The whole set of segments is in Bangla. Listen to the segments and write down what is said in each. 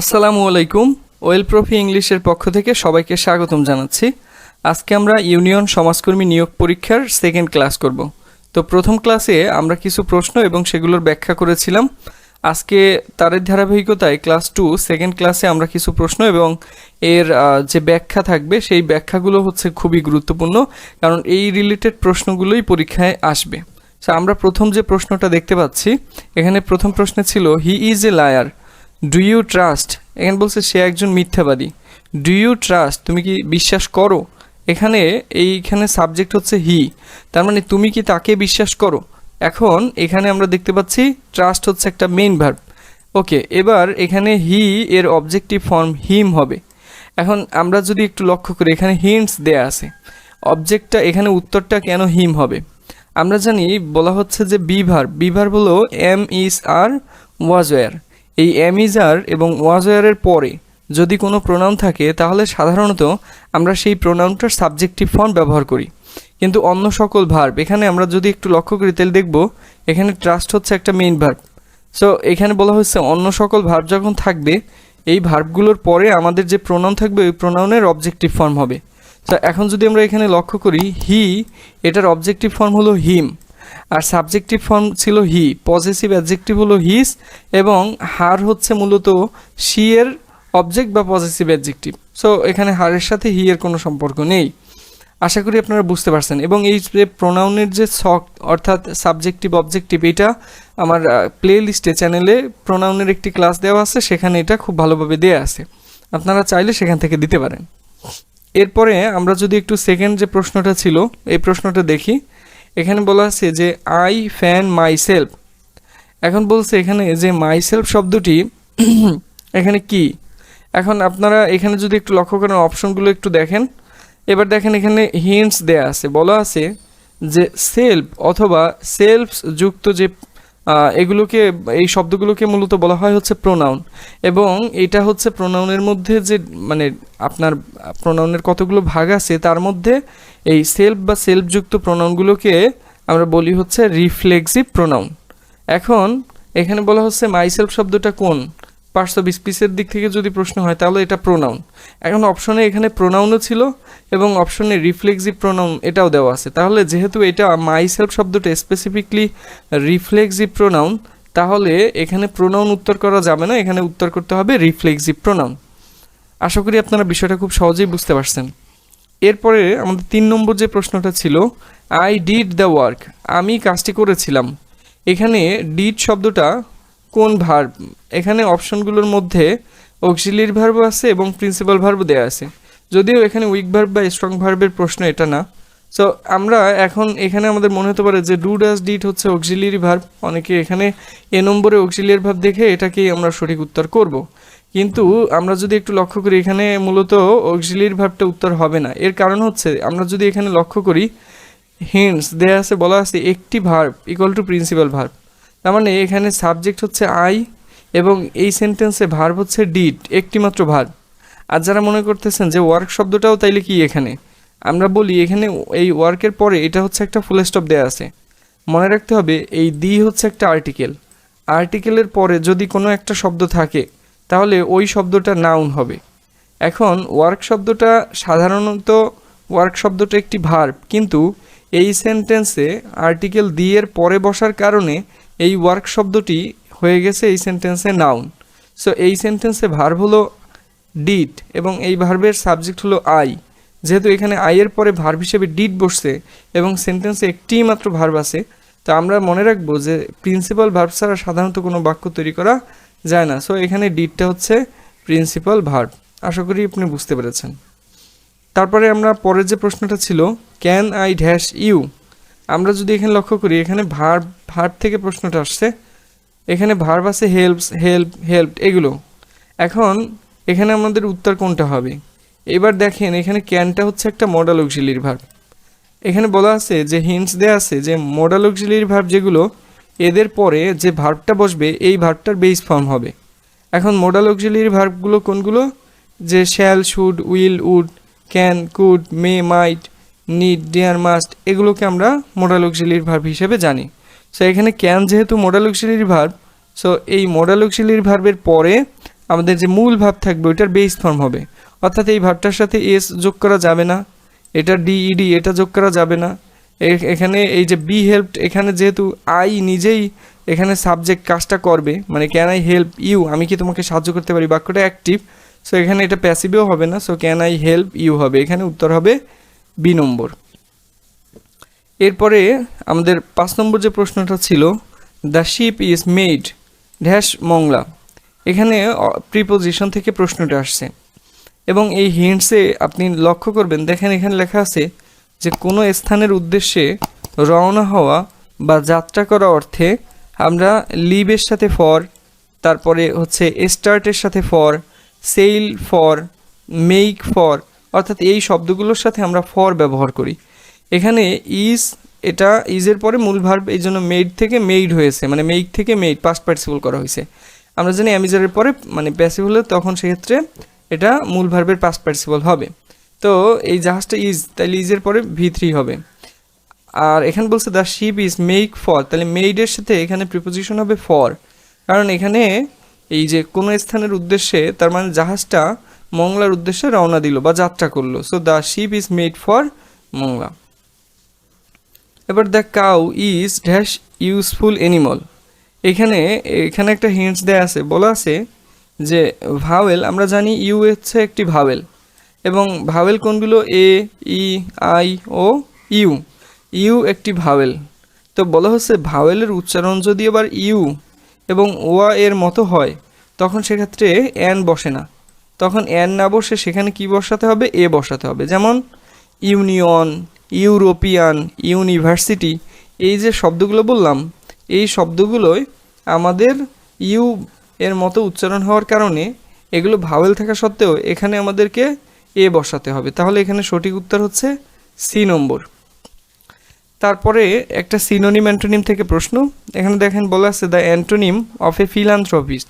আসসালামু আলাইকুম। ওয়েল প্রফি ইংলিশের পক্ষ থেকে সবাইকে স্বাগতম জানাচ্ছি। আজকে আমরা ইউনিয়ন সমাজকর্মী নিয়োগ পরীক্ষার সেকেন্ড ক্লাস করব। তো প্রথম ক্লাসে আমরা কিছু প্রশ্ন এবং সেগুলোর ব্যাখ্যা করেছিলাম। আজকে তারের ধারাবাহিকতায় ক্লাস টু সেকেন্ড ক্লাসে আমরা কিছু প্রশ্ন এবং এর যে ব্যাখ্যা থাকবে সেই ব্যাখ্যাগুলো হচ্ছে খুবই গুরুত্বপূর্ণ, কারণ এই রিলেটেড প্রশ্নগুলোই পরীক্ষায় আসবে। আমরা প্রথম যে প্রশ্নটা দেখতে পাচ্ছি, এখানে প্রথম প্রশ্নে ছিল he is a liar do you trust এখানে বলছে সে একজন মিথ্যাবাদী। ডু ইউ ট্রাস্ট তুমি কি বিশ্বাস করো? এখানে এইখানে সাবজেক্ট হচ্ছে হি তার মানে তুমি কি তাকে বিশ্বাস করো? এখন এখানে আমরা দেখতে পাচ্ছি ট্রাস্ট হচ্ছে একটা মেইন ভার্ব ওকে এবার এখানে হি এর অবজেক্টিভ ফর্ম হিম হবে। এখন আমরা যদি একটু লক্ষ্য করি, এখানে হিন্টস দেয়া আছে। অবজেক্টটা এখানে উত্তরটা কেন হিম হবে? আমরা জানি, বলা হচ্ছে যে বিভার। বিভার হলো এম ইস আর ওয়াজওয়ার এই অ্যামিজার এবং ওয়াজওয়ারের পরে যদি কোনো প্রোনাউন থাকে, তাহলে সাধারণত আমরা সেই প্রোনাউনটার সাবজেক্টিভ ফর্ম ব্যবহার করি। কিন্তু অন্য সকল ভার্ব এখানে আমরা যদি একটু লক্ষ্য করি তাহলে দেখব, এখানে ট্রাস্ট হচ্ছে একটা মেইন ভার্ব সো এখানে বলা হচ্ছে অন্য সকল ভার্ব যখন থাকবে, এই ভার্বগুলোর পরে আমাদের যে প্রোনাউন থাকবে, ওই প্রোনাউনের অবজেক্টিভ ফর্ম হবে। তো এখন যদি আমরা এখানে লক্ষ্য করি হি এটার অবজেক্টিভ ফর্ম হলো হিম আর সাবজেক্টিভ ফর্ম ছিল হি পজিটিভ অ্যাডজেক্টিভ হলো হিস এবং হার হচ্ছে মূলত শি এর অবজেক্ট বা পজিটিভ অ্যাডজেক্টিভ। সো এখানে হারের সাথে হি এর কোনো সম্পর্ক নেই। আশা করি আপনারা বুঝতে পারছেন। এবং এই যে প্রোনাউনের যে শখ অর্থাৎ সাবজেক্টিভ অবজেক্টিভ এটা আমার প্লে লিস্টে চ্যানেলে প্রোনাউনের একটি ক্লাস দেওয়া আছে, সেখানে এটা খুব ভালোভাবে দেওয়া আছে। আপনারা চাইলে সেখান থেকে দিতে পারেন। এরপরে আমরা যদি একটু সেকেন্ড যে প্রশ্নটা ছিল, এই প্রশ্নটা দেখি। এখানে বলা আছে যে আই ফ্যান মাই সেলফ এখন বলছে এখানে যে মাই সেলফ শব্দটি এখানে কি? এখন আপনারা এখানে যদি একটু লক্ষ্য করেন, অপশনগুলো একটু দেখেন। এবার দেখেন এখানে হিন্টস দেয়া আছে। বলা আছে যে সেলফ অথবা সেলফ যুক্ত যে এগুলোকে, এই শব্দগুলোকে মূলত বলা হয় হচ্ছে প্রোনাউন এবং এটা হচ্ছে প্রোনাউনের মধ্যে যে মানে আপনার প্রোনাউনের কতগুলো ভাগ আছে, তার মধ্যে এই সেলফ বা সেলফযুক্ত প্রোনাউনগুলোকে আমরা বলি হচ্ছে রিফ্লেক্সিভ প্রোনাউন এখন এখানে বলা হচ্ছে মাইসেলফ শব্দটা কোন? পার্টস অফ দিক থেকে যদি প্রশ্ন হয়, তাহলে এটা প্রোনাউন এখন অপশনে এখানে প্রোনাউনও ছিল এবং অপশনে রিফ্লেক্সিভ প্রোনাউন এটাও দেওয়া আছে। তাহলে যেহেতু এটা মাইসেলফ শব্দটা স্পেসিফিকলি রিফ্লেক্সিভ প্রোনাউন তাহলে এখানে প্রোনাউন উত্তর করা যাবে না, এখানে উত্তর করতে হবে রিফ্লেক্সিভ প্রোনাউন আশা করি আপনারা বিষয়টা খুব সহজেই বুঝতে পারছেন। এরপরে আমাদের তিন নম্বর যে প্রশ্নটা ছিল আই ডিড দ্য ওয়ার্ক আমি কাজটি করেছিলাম। এখানে ডিড শব্দটা কোন ভার্ব এখানে অপশনগুলোর মধ্যে অক্সিলিয়ারি ভার্ব আছে এবং প্রিন্সিপাল ভার্ব দেওয়া আছে। যদিও এখানে উইক ভার্ব বা স্ট্রং ভার্বের প্রশ্ন এটা না। সো আমরা এখন এখানে আমাদের মনে হতে পারে যে ডু ডাস ডিট হচ্ছে অক্সিলিয়ারি ভার্ব অনেকে এখানে এ নম্বরে অক্সিলিয়ারি ভার্ব দেখে এটাকেই আমরা সঠিক উত্তর করব। কিন্তু আমরা যদি একটু লক্ষ্য করি, এখানে মূলত অক্সিলিয়ারি ভাবটা উত্তর হবে না। এর কারণ হচ্ছে, আমরা যদি এখানে লক্ষ্য করি হিন্টস দেয়া আছে, বলা আছে একটি verb equal to principal verb তার মানে এখানে সাবজেক্ট হচ্ছে আই এবং এই সেন্টেন্সে ভার্ব হচ্ছে ডিড একটি মাত্র ভার্ব আর যারা মনে করতেছেন যে ওয়ার্ক শব্দটাও তাইলে কি এখানে? আমরা বলি এখানে এই ওয়ার্কের পরে এটা হচ্ছে একটা ফুল স্টপ দেওয়া আছে। মনে রাখতে হবে, এই দি হচ্ছে একটা আর্টিকেল আর্টিকেলের পরে যদি কোনো একটা শব্দ থাকে তাহলে ওই শব্দটা নাউন হবে। এখন ওয়ার্ক শব্দটা সাধারণত ওয়ার্ক শব্দটা একটি ভার্ব কিন্তু এই সেন্টেন্সে আর্টিকেল দি এর পরে বসার কারণে এই ওয়ার্ক শব্দটি হয়ে গেছে এই সেন্টেন্সে নাউন সো এই সেন্টেন্সে ভার্ব হলো ডিড এবং এই ভার্বের সাবজেক্ট হলো আই যেহেতু এখানে আই এর পরে ভার্ব হিসেবে ডিড বসছে এবং সেন্টেন্সে একটিই মাত্র ভার্ব আছে, তো আমরা মনে রাখব যে প্রিন্সিপাল ভার্ব ছাড়া সাধারণত কোনো বাক্য তৈরি করা যায় না। সো এখানে ডিডটা হচ্ছে প্রিন্সিপাল ভার্ব আশা করি আপনি বুঝতে পেরেছেন। তারপরে আমরা পরের যে প্রশ্নটা ছিল ক্যান আই ড্যাশ ইউ আমরা যদি এখানে লক্ষ্য করি, এখানে ভার্ব ভার্ব থেকে প্রশ্নটা আসছে। এখানে ভার্ব আছে হেল্পস হেল্প হেল্প এগুলো। এখন এখানে আমাদের উত্তর কোনটা হবে? এবার দেখেন, এখানে ক্যানটা হচ্ছে একটা মডেল অক্সিলিয়ারি ভার্ব এখানে বলা আছে যে হিন্টস দেওয়া আছে যে মডেল অক্সিলিয়ারি ভার্ব যেগুলো এদের পরে যে ভার্বটা বসবে, এই ভার্বটার বেস ফর্ম হবে। এখন মডেল অক্সিলিয়ারি ভার্বগুলো কোনগুলো? যে shall should will would can could may might need dare must এগুলোকে আমরা মডেল অক্সিলিয়ারি ভার্ব হিসেবে জানি। সো এখানে ক্যান যেহেতু মডেল অক্সিলিয়ারি ভার্ব সো এই মডেল অক্সিলিয়ারি ভার্বের পরে আমাদের যে মূল ভাব থাকবে, ওইটার বেস ফর্ম হবে। অর্থাৎ এই ভাবটার সাথে এস যোগ করা যাবে না, এটা ডিইডি এটা যোগ করা যাবে না। এখানে এই যে বি হেল্প এখানে যেহেতু আই নিজেই এখানে সাবজেক্ট কাজটা করবে মানে ক্যান আই হেল্প ইউ আমি কি তোমাকে সাহায্য করতে পারি? বাক্যটা অ্যাক্টিভ সো এখানে এটা প্যাসিভেও হবে না so can I help you হবে। এখানে উত্তর হবে বি নম্বর। এরপরে আমাদের পাঁচ নম্বর যে প্রশ্নটা ছিল the ship is made dash Mongla. এখানে প্রিপোজিশন থেকে প্রশ্নটা আসছে। এবং এই হিন্টসে আপনি লক্ষ্য করবেন, দেখেন এখানে লেখা আছে যে কোনো স্থানের উদ্দেশ্যে রওনা হওয়া বা যাত্রা করা অর্থে আমরা লিভের সাথে ফর, তারপরে হচ্ছে স্টার্টের সাথে for sale for make for, অর্থাৎ এই শব্দগুলোর সাথে আমরা ফর ব্যবহার করি। এখানে ইজ, এটা ইজের পরে মূল ভার্ব, এই জন্য মেড থেকে মেইড হয়েছে মানে মেইক থেকে মেইড, পাস্ট পার্টিসিপল করা হয়েছে। আমরা জানি অ্যামিজারের পরে মানে প্যাসিভ হলে তখন সেক্ষেত্রে এটা মূল ভার্বের পাস্ট পার্টিসিপল হবে। তো এই জাহাজটা ইজ তাহলে ইজের পরে ভি থ্রি হবে। আর এখানে বলছে the ship is make for তাহলে মেইডের সাথে এখানে প্রিপোজিশন হবে ফর কারণ এখানে এই যে কোনো স্থানের উদ্দেশ্যে, তার মানে জাহাজটা মংলার উদ্দেশ্যে রওনা দিল বা যাত্রা করল। So the ship is made for Mongla. এবার the cow is dash useful animal এখানে এখানে একটা হিন্টস দেয়া আছে। বলা আছে যে ভাওয়েল, আমরা জানি ইউ হচ্ছে একটি ভাওয়েল। এবং ভাওয়েল কোনগুলো? A, E, I, O, U. U একটি ভাওয়েল। তো বলা হচ্ছে ভাওয়েলের উচ্চারণ যদি আবার ইউ এবং ওয়া এর মতো হয়, তখন সেক্ষেত্রে অ্যান বসে না। তখন অ্যান না বসে সেখানে কি বসাতে হবে? এ বসাতে হবে। যেমন ইউনিয়ন, ইউরোপিয়ান, ইউনিভার্সিটি, এই যে শব্দগুলো বললাম, এই শব্দগুলোই আমাদের ইউ এর মতো উচ্চারণ হওয়ার কারণে এগুলো ভাওয়েল থাকা সত্ত্বেও এখানে আমাদেরকে এ বসাতে হবে। তাহলে এখানে সঠিক উত্তর হচ্ছে সি নম্বর তারপরে একটা সিনোনিম অ্যান্টোনিম থেকে প্রশ্ন। এখানে দেখেন বলা আছে the antonym of a philanthropist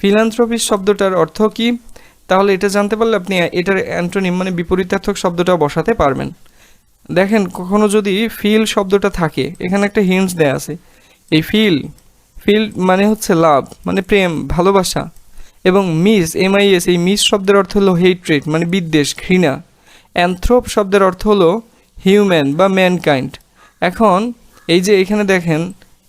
philanthropist শব্দটার অর্থ কি? তাহলে এটা জানতে পারলে আপনি এটার অ্যান্টোনিম মানে বিপরীতার্থক শব্দটা বসাতে পারবেন। দেখেন, কখনো যদি ফিল শব্দটা থাকে, এখানে একটা হিন্টস দেয়া আছে। এই ফিল ফিল মানে হচ্ছে লাভ মানে প্রেম, ভালোবাসা। এবং মিস এমআইএস এই মিস শব্দের অর্থ হলো হেট্রেট মানে বিদ্বেষ, ঘৃণা। অ্যান্থ্রোপ শব্দের অর্থ হলো হিউম্যান বা ম্যানকাইন্ড এখন, এই যে এখানে দেখেন,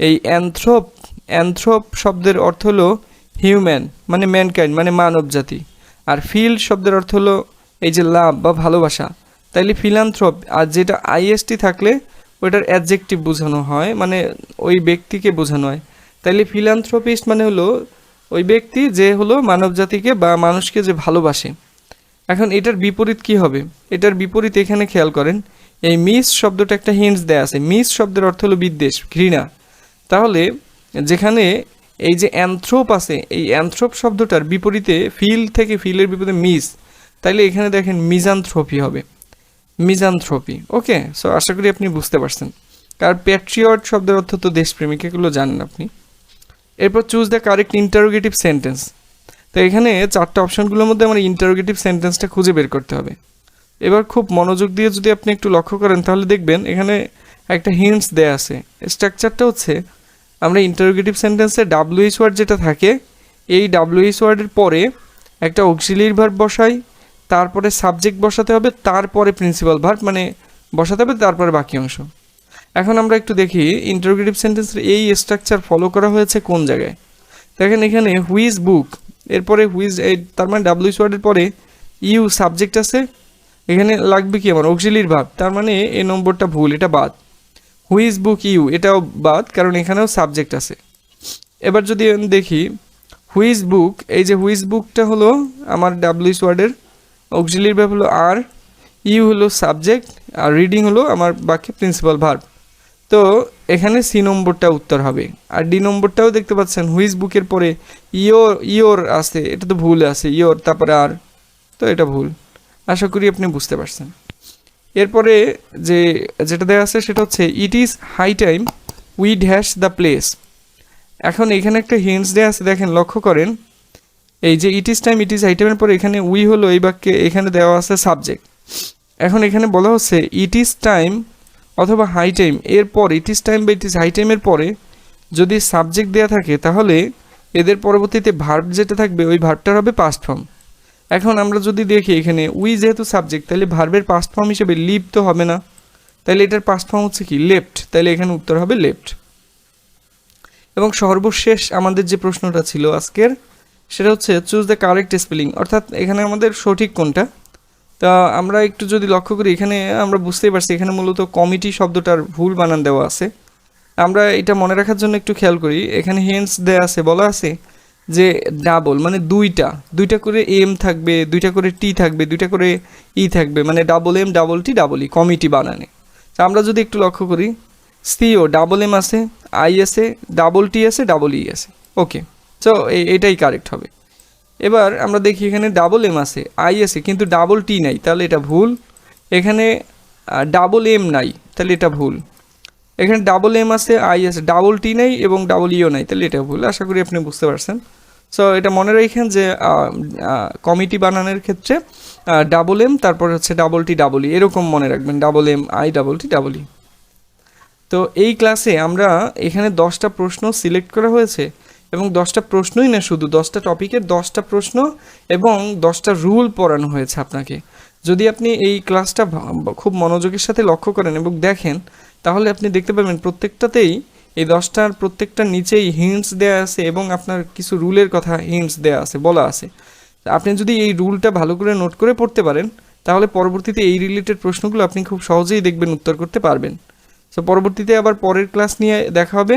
এই অ্যান্থ্রোপ অ্যান্থ্রোপ শব্দের অর্থ হলো হিউম্যান মানে ম্যানকাইন্ড মানে মানব জাতি আর ফিল শব্দের অর্থ হলো এই যে লাভ বা ভালোবাসা। তাইলে ফিলান্থ্রপ আর যেটা আইএসটি থাকলে, ওইটার অ্যাডজেক্টিভ বোঝানো হয় মানে ওই ব্যক্তিকে বোঝানো হয়। তাইলে ফিলান্থ্রপিস্ট মানে হলো ওই ব্যক্তি যে হলো মানব জাতিকে বা মানুষকে যে ভালোবাসে। এখন এটার বিপরীত কি হবে? এটার বিপরীত এখানে খেয়াল করেন, এই মিস শব্দটা একটা হিন্টস দেয়া আছে। মিস শব্দের অর্থ হলো বিদ্বেষ, ঘৃণা। তাহলে যেখানে এই যে অ্যান্থ্রোপ আছে, এই অ্যান্থ্রোপ শব্দটার বিপরীতে ফিল থেকে ফিলের বিপরীতে মিস তাইলে এখানে দেখেন মিজানথ্রোপি হবে। মিজানথ্রোপি ওকে সো আশা করি আপনি বুঝতে পারছেন। কার প্যাট্রিয়ট শব্দের অর্থ তো দেশপ্রেমিক, এগুলো জানেন আপনি। এরপর choose the correct interrogative sentence তো এখানে চারটে অপশনগুলোর মধ্যে আমার ইন্টারোগেটিভ সেন্টেন্সটা খুঁজে বের করতে হবে। এবার খুব মনোযোগ দিয়ে যদি আপনি একটু লক্ষ্য করেন, তাহলে দেখবেন এখানে একটা হিন্টস দেয়া আছে। স্ট্রাকচারটা হচ্ছে, আমরা ইন্টারোগেটিভ সেন্টেন্সে ডাব্লিউএইচ ওয়ার্ড যেটা থাকে, এই ডাব্লিউএইচ ওয়ার্ডের পরে একটা অক্সিলিয়ারি ভার্ব বসাই, তারপরে সাবজেক্ট বসাতে হবে, তারপরে প্রিন্সিপাল ভার্ব মানে বসাতে হবে, তারপরে বাকি অংশ। এখন আমরা একটু দেখি ইন্টারোগেটিভ সেন্টেন্সের এই স্ট্রাকচার ফলো করা হয়েছে কোন জায়গায়? দেখেন এখানে হুইজ বুক এরপরে হুইজ তার মানে ডাব্লিউএইচ ওয়ার্ডের পরে ইউ সাবজেক্ট আছে। এখানে লাগবে কি আমার? অক্সিলির ভাব তার মানে এই নম্বরটা ভুল, এটা বাদ। হুইজ বুক ইউ এটাও বাদ, কারণ এখানেও সাবজেক্ট আছে। এবার যদি দেখি হুইজ বুক এই যে হুইজ বুকটা হলো আমার ডাব্লিউএস ওয়ার্ডের অক্সিলির ভাব হলো আর ইউ হলো সাবজেক্ট আর রিডিং হলো আমার বাক্যে প্রিন্সিপাল ভার্ব তো এখানে সি নম্বরটা উত্তর হবে। আর ডি নম্বরটাও দেখতে পাচ্ছেন, হুইজ বুকের পরে ইয়োর ইয়োর আছে, এটা তো ভুল আছে, ইয়োর, তারপরে আর, তো এটা ভুল। আশা করি আপনি বুঝতে পারছেন। এরপরে যে, যেটা দেওয়া আছে সেটা হচ্ছে it is high time we dash the place এখন এখানে একটা হিন্টস দেওয়া আছে, দেখেন, লক্ষ্য করেন। এই যে it is time it is high টাইমের পরে এখানে উই হলো, এই বাক্যে এখানে দেওয়া আছে সাবজেক্ট এখন এখানে বলা হচ্ছে ইট ইজ টাইম অথবা হাই টাইম এরপর ইট ইজ টাইম বা ইট ইজ হাই টাইমের পরে যদি সাবজেক্ট দেওয়া থাকে, তাহলে এদের পরবর্তীতে ভার্ব যেটা থাকবে, ওই ভার্বটার হবে পাস্ট ফর্ম এখন আমরা যদি দেখি এখানে উই যেহেতু সাবজেক্ট তাহলে ভার্বের পাস্ট ফর্ম হিসেবে লিভ তো হবে না। তাহলে এটার পাস্ট ফর্ম হচ্ছে কি? লেফট তাহলে এখানে উত্তর হবে লেফট এবং সর্বশেষ আমাদের যে প্রশ্নটা ছিল আজকের, সেটা হচ্ছে চুজ দ্য কারেক্ট স্পেলিং অর্থাৎ এখানে আমাদের সঠিক কোনটা? তা আমরা একটু যদি লক্ষ্য করি, এখানে আমরা বুঝতেই পারছি, এখানে মূলত কমিটি শব্দটার ভুল বানান দেওয়া আছে। আমরা এটা মনে রাখার জন্য একটু খেয়াল করি, এখানে হেন্স দেয়া আছে, বলা আছে যে ডাবল মানে দুইটা দুইটা করে এম থাকবে, দুইটা করে টি থাকবে, দুইটা করে ই থাকবে মানে double M double T double E committee বানানে। তা আমরা যদি একটু লক্ষ্য করি সিও ডাবল এম আছে আই আছে ডাবল টি আছে ডাবল ই আছে। ওকে সো এটাই কারেক্ট হবে। এবার আমরা দেখি এখানে ডাবল এম আছে আই আছে, কিন্তু ডাবল টি নাই, তাহলে এটা ভুল। এখানে ডাবল এম নাই, তাহলে এটা ভুল। এখানে ডাবল এম আছে আই আছে ডাবল টি নাই এবং ডাবল ইও নাই, তাহলে এটা ভুল। আশা করি আপনি বুঝতে পারছেন। সো এটা মনে রাখেন যে কমিটি বানানোর ক্ষেত্রে ডাবল এম তারপর হচ্ছে ডাবল টি ডাবল ই এরকম মনে রাখবেন double M I double T double E তো এই ক্লাসে আমরা এখানে দশটা প্রশ্ন সিলেক্ট করা হয়েছে। এবং দশটা প্রশ্নই না শুধু, দশটা টপিকের দশটা প্রশ্ন এবং দশটা রুল পড়ানো হয়েছে আপনাকে। যদি আপনি এই ক্লাসটা খুব মনোযোগের সাথে লক্ষ্য করেন এবং দেখেন, তাহলে আপনি দেখতে পাবেন প্রত্যেকটাতেই এই দশটার প্রত্যেকটার নিচেই হিন্টস দেওয়া আছে এবং আপনার কিছু রুলের কথা হিন্টস দেওয়া আছে, বলা আছে। আপনি যদি এই রুলটা ভালো করে নোট করে পড়তে পারেন, তাহলে পরবর্তীতে এই রিলেটেড প্রশ্নগুলো আপনি খুব সহজেই দেখবেন, উত্তর করতে পারবেন। তো পরবর্তীতে আবার পরের ক্লাস নিয়ে দেখা হবে।